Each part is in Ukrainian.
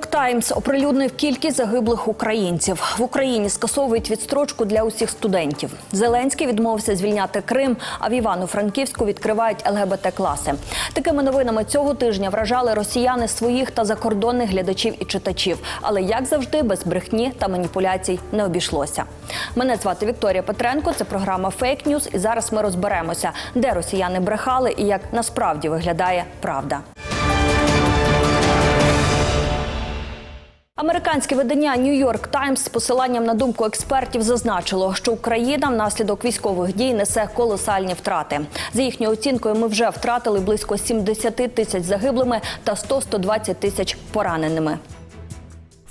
Нью-Йорк Таймс оприлюднив кількість загиблих українців. В Україні скасовують відстрочку для усіх студентів. Зеленський відмовився звільняти Крим, а в Івано-Франківську відкривають ЛГБТ-класи. Такими новинами цього тижня вражали росіяни своїх та закордонних глядачів і читачів. Але як завжди, без брехні та маніпуляцій не обійшлося. Мене звати Вікторія Петренко. Це програма Фейк Ньюз. І зараз ми розберемося, де росіяни брехали і як насправді виглядає правда. Американське видання Нью-Йорк Таймс з посиланням на думку експертів зазначило, що Україна внаслідок військових дій несе колосальні втрати. За їхньою оцінкою, ми вже втратили близько 70 тисяч загиблими та 100-120 тисяч пораненими.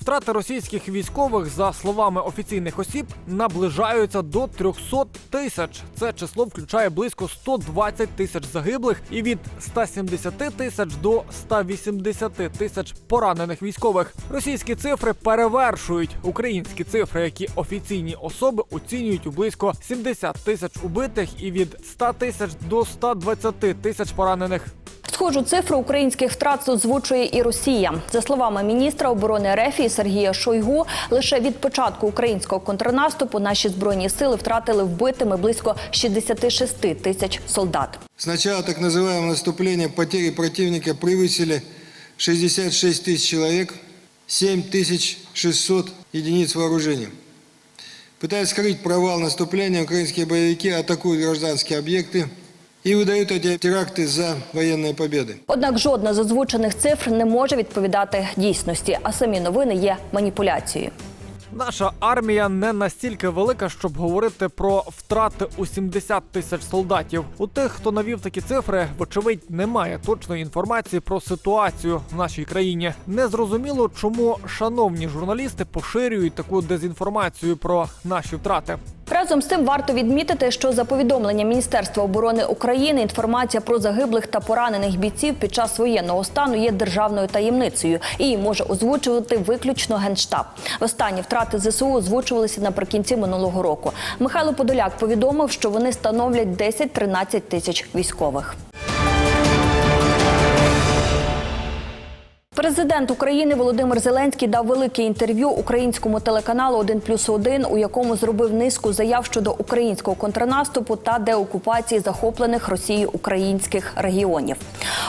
Втрати російських військових, за словами офіційних осіб, наближаються до 300 тисяч. Це число включає близько 120 тисяч загиблих і від 170 тисяч до 180 тисяч поранених військових. Російські цифри перевершують українські цифри, які офіційні особи оцінюють у близько 70 тисяч убитих і від 100 тисяч до 120 тисяч поранених. Схожу цифру українських втрат озвучує і Росія. За словами міністра оборони РФ Сергія Шойгу, лише від початку українського контрнаступу наші збройні сили втратили вбитими близько 66 тисяч солдат. С начала так называемого наступления потери противника превысили 66 тысяч человек, 7600 единиц вооружения. Пытаясь скрыть провал наступления, украинские боевики атакуют гражданские объекты и выдают эти теракты за военные победы. Однак жодна з озвучених цифр не може відповідати дійсності, а самі новини є маніпуляцією. Наша армія не настільки велика, щоб говорити про втрати у 70 тисяч солдатів. У тих, хто навів такі цифри, вочевидь, немає точної інформації про ситуацію в нашій країні. Незрозуміло, чому шановні журналісти поширюють таку дезінформацію про наші втрати. Разом з тим варто відмітити, що за повідомленням Міністерства оборони України інформація про загиблих та поранених бійців під час воєнного стану є державною таємницею і може озвучувати виключно генштаб. Останні втрати ЗСУ озвучувалися наприкінці минулого року. Михайло Подоляк повідомив, що вони становлять 10-13 тисяч військових. Президент України Володимир Зеленський дав велике інтерв'ю українському телеканалу «1 плюс 1», у якому зробив низку заяв щодо українського контрнаступу та деокупації захоплених Росією українських регіонів.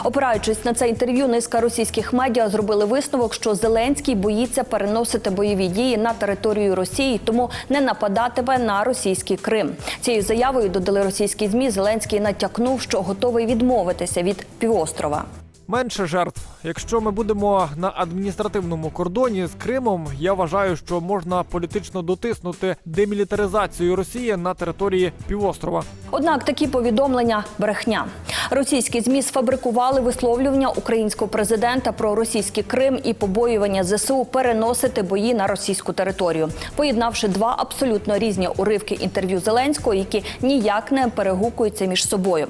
Опираючись на це інтерв'ю, низка російських медіа зробили висновок, що Зеленський боїться переносити бойові дії на територію Росії, тому не нападатиме на російський Крим. Цією заявою додали російські змі. Зеленський натякнув, що готовий відмовитися від півострова. Менше жертв. Якщо ми будемо на адміністративному кордоні з Кримом, я вважаю, що можна політично дотиснути демілітаризацію Росії на території півострова. Однак такі повідомлення брехня. Російські змі сфабрикували висловлювання українського президента про російський Крим і побоювання ЗСУ переносити бої на російську територію, поєднавши два абсолютно різні уривки інтерв'ю Зеленського, які ніяк не перегукуються між собою.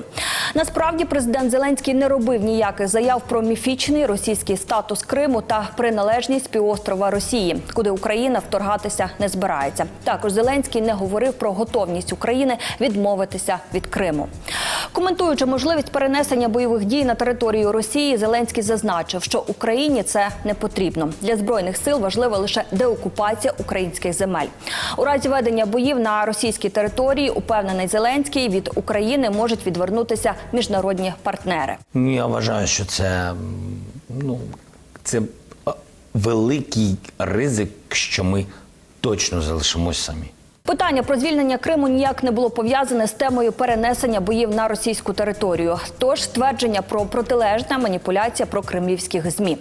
Насправді, президент Зеленський не робив ніяких заяв про міфічний російський статус Криму та приналежність півострова Росії, куди Україна вторгатися не збирається. Також Зеленський не говорив про готовність України відмовитися від Криму. Коментуючи можливість перенесення бойових дій на територію Росії, Зеленський зазначив, що Україні це не потрібно. Для збройних сил важлива лише деокупація українських земель. У разі ведення боїв на російській території, упевнений Зеленський, від України можуть відвернутися міжнародні партнери. Ну, я вважаю, що це ну, це великий ризик, що ми точно залишимось самі. Питання про звільнення Криму ніяк не було пов'язане з темою перенесення боїв на російську територію. Тож твердження про протилежна маніпуляція про кремлівських змі.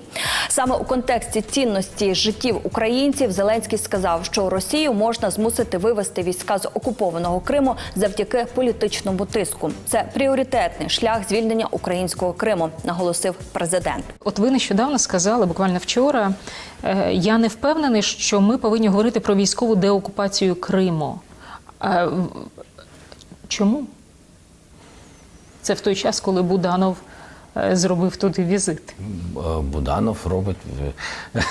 Саме у контексті цінності життів українців Зеленський сказав, що Росію можна змусити вивести війська з окупованого Криму завдяки політичному тиску. Це пріоритетний шлях звільнення українського Криму, наголосив президент. От ви нещодавно сказали, буквально вчора, е, я не впевнений, що ми повинні говорити про військову деокупацію Криму. Е, в- Чому? Це в той час, коли Буданов е, зробив туди візит. Е, Буданов робить е,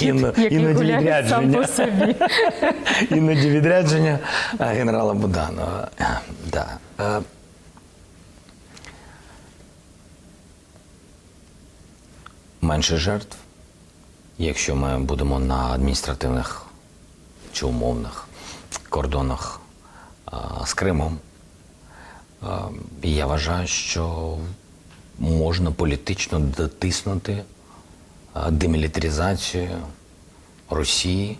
іно- іноді гуляє сам по відрядження. собі. Іноді відрядження генерала Буданова. Да. Менше жертв, якщо ми будемо на адміністративних чи умовних кордонах з Кримом. І я вважаю, що можна політично дотиснути а, демілітаризацію Росії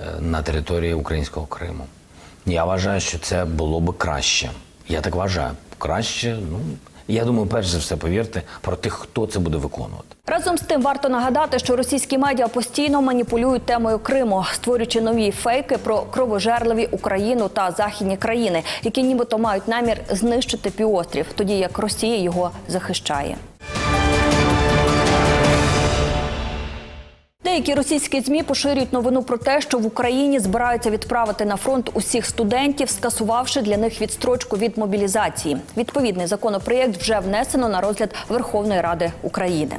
е, на території українського Криму. Я вважаю, що це було би краще. Я так вважаю. Краще, ну я думаю, перш за все, повірте про тих, хто це буде виконувати. Разом з тим варто нагадати, що російські медіа постійно маніпулюють темою Криму, створюючи нові фейки про кровожерливі Україну та західні країни, які нібито мають намір знищити півострів, тоді як Росія його захищає. Деякі російські змі поширюють новину про те, що в Україні збираються відправити на фронт усіх студентів, скасувавши для них відстрочку від мобілізації. Відповідний законопроєкт вже внесено на розгляд Верховної Ради України.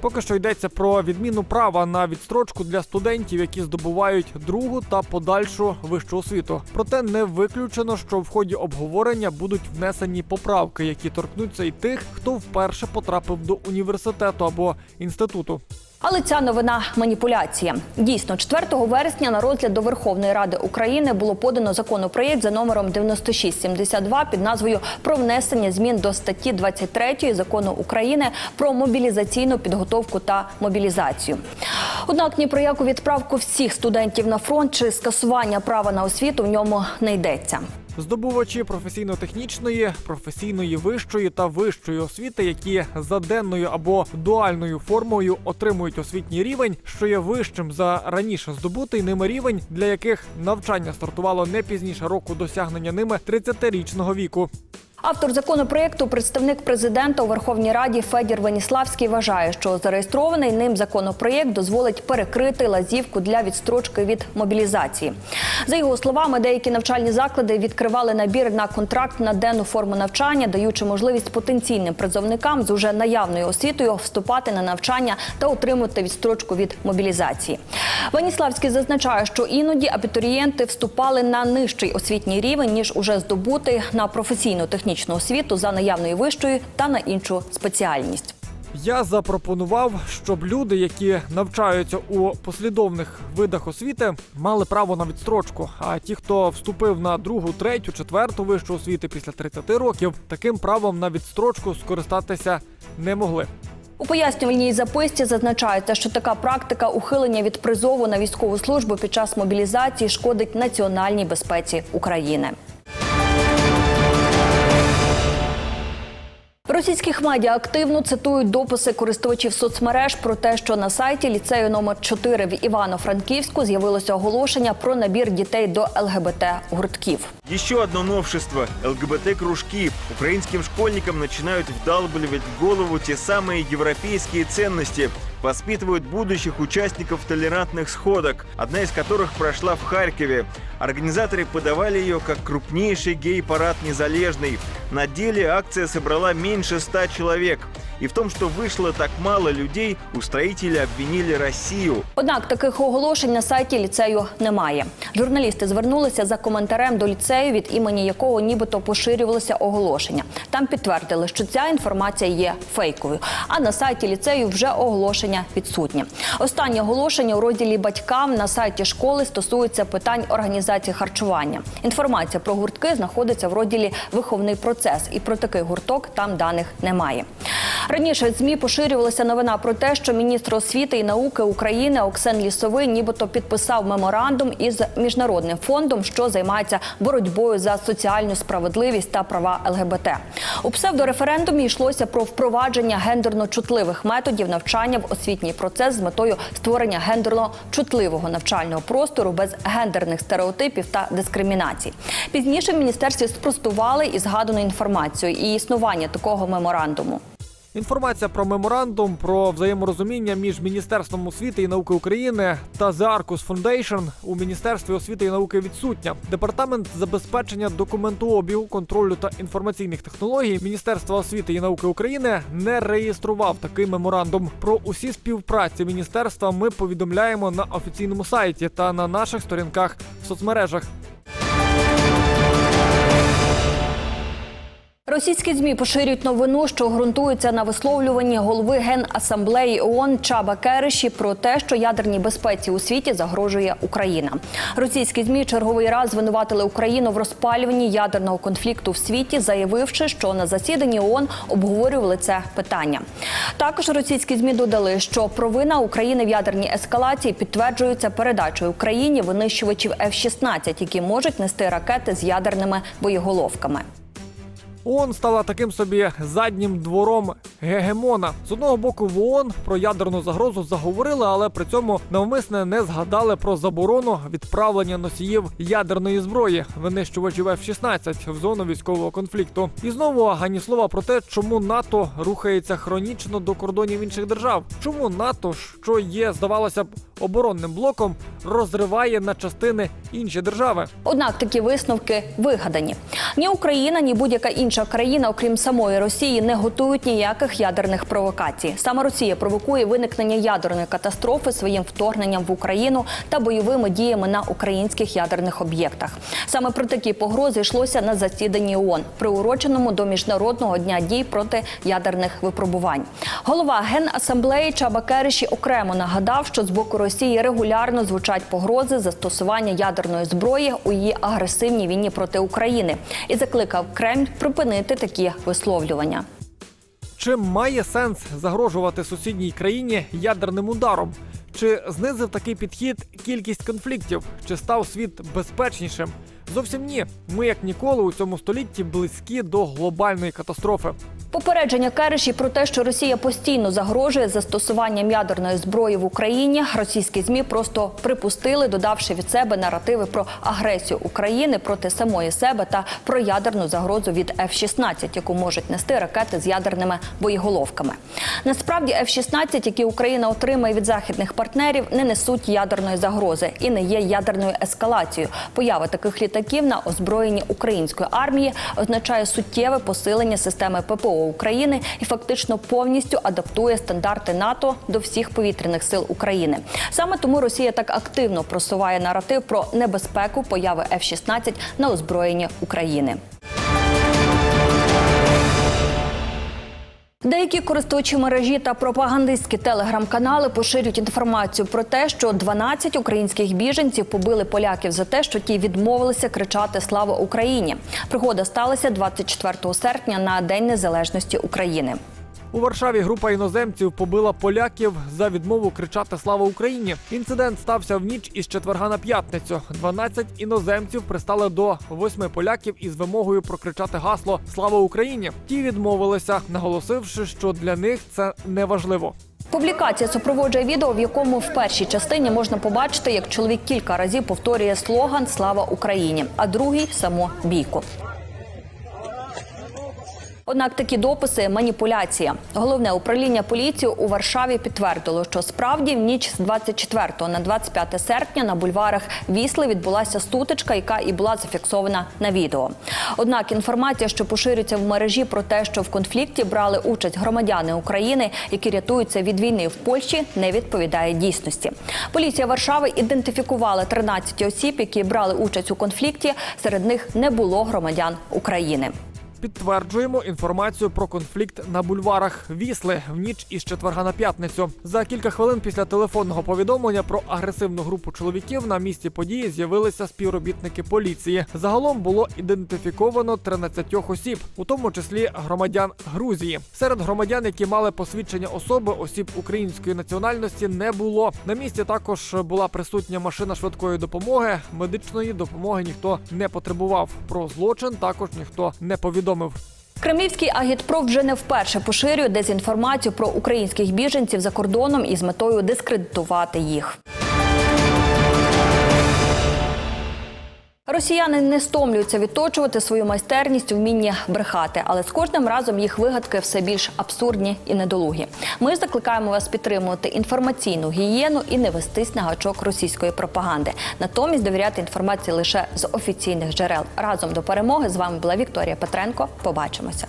Поки що йдеться про відміну права на відстрочку для студентів, які здобувають другу та подальшу вищу освіту. Проте не виключено, що в ході обговорення будуть внесені поправки, які торкнуться і тих, хто вперше потрапив до університету або інституту. Але ця новина маніпуляція. Дійсно, 4 вересня на розгляд до Верховної Ради України було подано законопроєкт за номером 9672 під назвою Про внесення змін до статті 23 закону України про мобілізаційну підготовку та мобілізацію. Однак ні про яку відправку всіх студентів на фронт чи скасування права на освіту в ньому не йдеться. Здобувачі професійно-технічної, професійної вищої та вищої освіти, які за денною або дуальною формою отримують освітній рівень, що є вищим за раніше здобутий ними рівень, для яких навчання стартувало не пізніше року досягнення ними 30-річного віку. Автор законопроєкту, представник президента у Верховній Раді Федір Веніславський вважає, що зареєстрований ним законопроєкт дозволить перекрити лазівку для відстрочки від мобілізації. За його словами, деякі навчальні заклади відкривали набір на контракт на денну форму навчання, даючи можливість потенційним призовникам з уже наявною освітою вступати на навчання та отримати відстрочку від мобілізації. Веніславський зазначає, що іноді абітурієнти вступали на нижчий освітній рівень ніж уже здобутий на професійну технічну освіту за наявною вищою та на іншу спеціальність. Я запропонував, щоб люди, які навчаються у послідовних видах освіти, мали право на відстрочку. А ті, хто вступив на другу, третю, четверту вищу освіти після 30 років, таким правом на відстрочку скористатися не могли. У пояснювальній записці зазначається, що така практика ухилення від призову на військову службу під час мобілізації шкодить національній безпеці України. Російських медіа активно цитують дописи користувачів соцмереж про те, що на сайті ліцею номер 4 в Івано-Франківську з'явилося оголошення про набір дітей до ЛГБТ гуртків. Еще одно новшество – ЛГБТ-кружки. Украинским школьникам начинают вдалбливать в голову те самые европейские ценности. Воспитывают будущих участников толерантных сходок, одна из которых прошла в Харькове. Организаторы подавали ее как крупнейший гей-парад «Незалежный». На деле акция собрала меньше ста человек. И в том, что вышло так мало людей, устроители обвинили Россию. Однак таких оголошень на сайті ліцею немає. Журналісти звернулися за коментарем до ліцею, від імені якого нібито поширювалося оголошення. Там підтвердили, що ця інформація є фейковою. А на сайті ліцею вже оголошення відсутнє. Останнє оголошення у розділі батькам на сайті школи стосується питань організації харчування. Інформація про гуртки знаходиться в розділі Виховний процес, і про такий гурток там даних немає. Раніше ЗМІ поширювалася новина про те, що міністр освіти і науки України Оксен Лісовий нібито підписав меморандум із міжнародним фондом, що займається боротьбою за соціальну справедливість та права ЛГБТ. У псевдореферендумі йшлося про впровадження гендерно чутливих методів навчання в освітній процес з метою створення гендерно чутливого навчального простору без гендерних стереотипів та дискримінацій. Пізніше в міністерстві спростували і згадану інформацію і існування такого меморандуму. Інформація про меморандум про взаєморозуміння між Міністерством освіти і науки України та The Arcus Foundation у Міністерстві освіти і науки відсутня. Департамент забезпечення документообігу, контролю та інформаційних технологій Міністерства освіти і науки України не реєстрував такий меморандум. Про усі співпраці міністерства ми повідомляємо на офіційному сайті та на наших сторінках в соцмережах. Російські змі поширюють новину, що ґрунтується на висловлюванні голови генасамблеї ООН Чаба Кереші про те, що ядерній безпеці у світі загрожує Україна. Російські змі черговий раз звинуватили Україну в розпалюванні ядерного конфлікту в світі, заявивши, що на засіданні ООН обговорювали це питання. Також російські змі додали, що провина України в ядерній ескалації підтверджується передачою Україні винищувачів F-16, які можуть нести ракети з ядерними боєголовками. ООН стала таким собі заднім двором гегемона. З одного боку, в ООН про ядерну загрозу заговорили, але при цьому навмисне не згадали про заборону відправлення носіїв ядерної зброї, винищувачів F-16 в зону військового конфлікту. І знову ані слова про те, чому НАТО рухається хронічно до кордонів інших держав. Чому НАТО, що є, здавалося б, оборонним блоком, розриває на частини інші держави. Однак такі висновки вигадані. Ні Україна, ні будь-яка інша країна, окрім самої Росії, не готують ніяких ядерних провокацій. Саме Росія провокує виникнення ядерної катастрофи своїм вторгненням в Україну та бойовими діями на українських ядерних об'єктах. Саме про такі погрози йшлося на засіданні ООН, приуроченому до міжнародного дня дій проти ядерних випробувань. Голова генасамблеї Чаба Кереші окремо нагадав, що з боку Росії регулярно звучать погрози застосування ядерної зброї у її агресивній війні проти України і закликав Кремль припинити такі висловлювання. Чи має сенс загрожувати сусідній країні ядерним ударом? Чи знизив такий підхід кількість конфліктів? Чи став світ безпечнішим? Зовсім ні. Ми, як ніколи, у цьому столітті близькі до глобальної катастрофи. Попередження Кереші про те, що Росія постійно загрожує застосуванням ядерної зброї в Україні, російські змі просто припустили, додавши від себе наративи про агресію України проти самої себе та про ядерну загрозу від F-16, яку можуть нести ракети з ядерними боєголовками. Насправді, F-16, які Україна отримає від західних партнерів, не несуть ядерної загрози і не є ядерною ескалацією. Поява таких літаків на озброєнні української армії означає суттєве посилення системи ППО України і фактично повністю адаптує стандарти НАТО до всіх повітряних сил України. Саме тому Росія так активно просуває наратив про небезпеку появи F-16 на озброєнні України. Деякі користувачі мережі та пропагандистські телеграм-канали поширюють інформацію про те, що 12 українських біженців побили поляків за те, що ті відмовилися кричати Слава Україні. Пригода сталася 24 серпня на День Незалежності України. У Варшаві група іноземців побила поляків за відмову кричати Слава Україні. Інцидент стався в ніч із четверга на п'ятницю. 12 іноземців пристали до восьми поляків із вимогою прокричати гасло Слава Україні. Ті відмовилися, наголосивши, що для них це не важливо. Публікація супроводжує відео, в якому в першій частині можна побачити, як чоловік кілька разів повторює слоган Слава Україні, а другий саму бійку. Однак такі дописи маніпуляція. Головне управління поліції у Варшаві підтвердило, що справді в ніч з 24 на 25 серпня на бульварах Вісли відбулася стутичка, яка і була зафіксована на відео. Однак інформація, що поширюється в мережі про те, що в конфлікті брали участь громадяни України, які рятуються від війни в Польщі, не відповідає дійсності. Поліція Варшави ідентифікувала 13 осіб, які брали участь у конфлікті. Серед них не було громадян України. Підтверджуємо інформацію про конфлікт на бульварах Вісли в ніч із четверга на п'ятницю. За кілька хвилин після телефонного повідомлення про агресивну групу чоловіків на місці події з'явилися співробітники поліції. Загалом було ідентифіковано 13 осіб, у тому числі громадян Грузії. Серед громадян, які мали посвідчення особи, осіб української національності не було. На місці також була присутня машина швидкої допомоги. Медичної допомоги ніхто не потребував. Про злочин також ніхто не повідомив. Кремлівський агітпров вже не вперше поширює дезінформацію про українських біженців за кордоном із метою дискредитувати їх. Росіяни не стомлюються відточувати свою майстерність вміння брехати, але з кожним разом їх вигадки все більш абсурдні і недолугі. Ми закликаємо вас підтримувати інформаційну гігієну і не вестись на гачок російської пропаганди. Натомість довіряти інформації лише з офіційних джерел. Разом до перемоги з вами була Вікторія Петренко. Побачимося.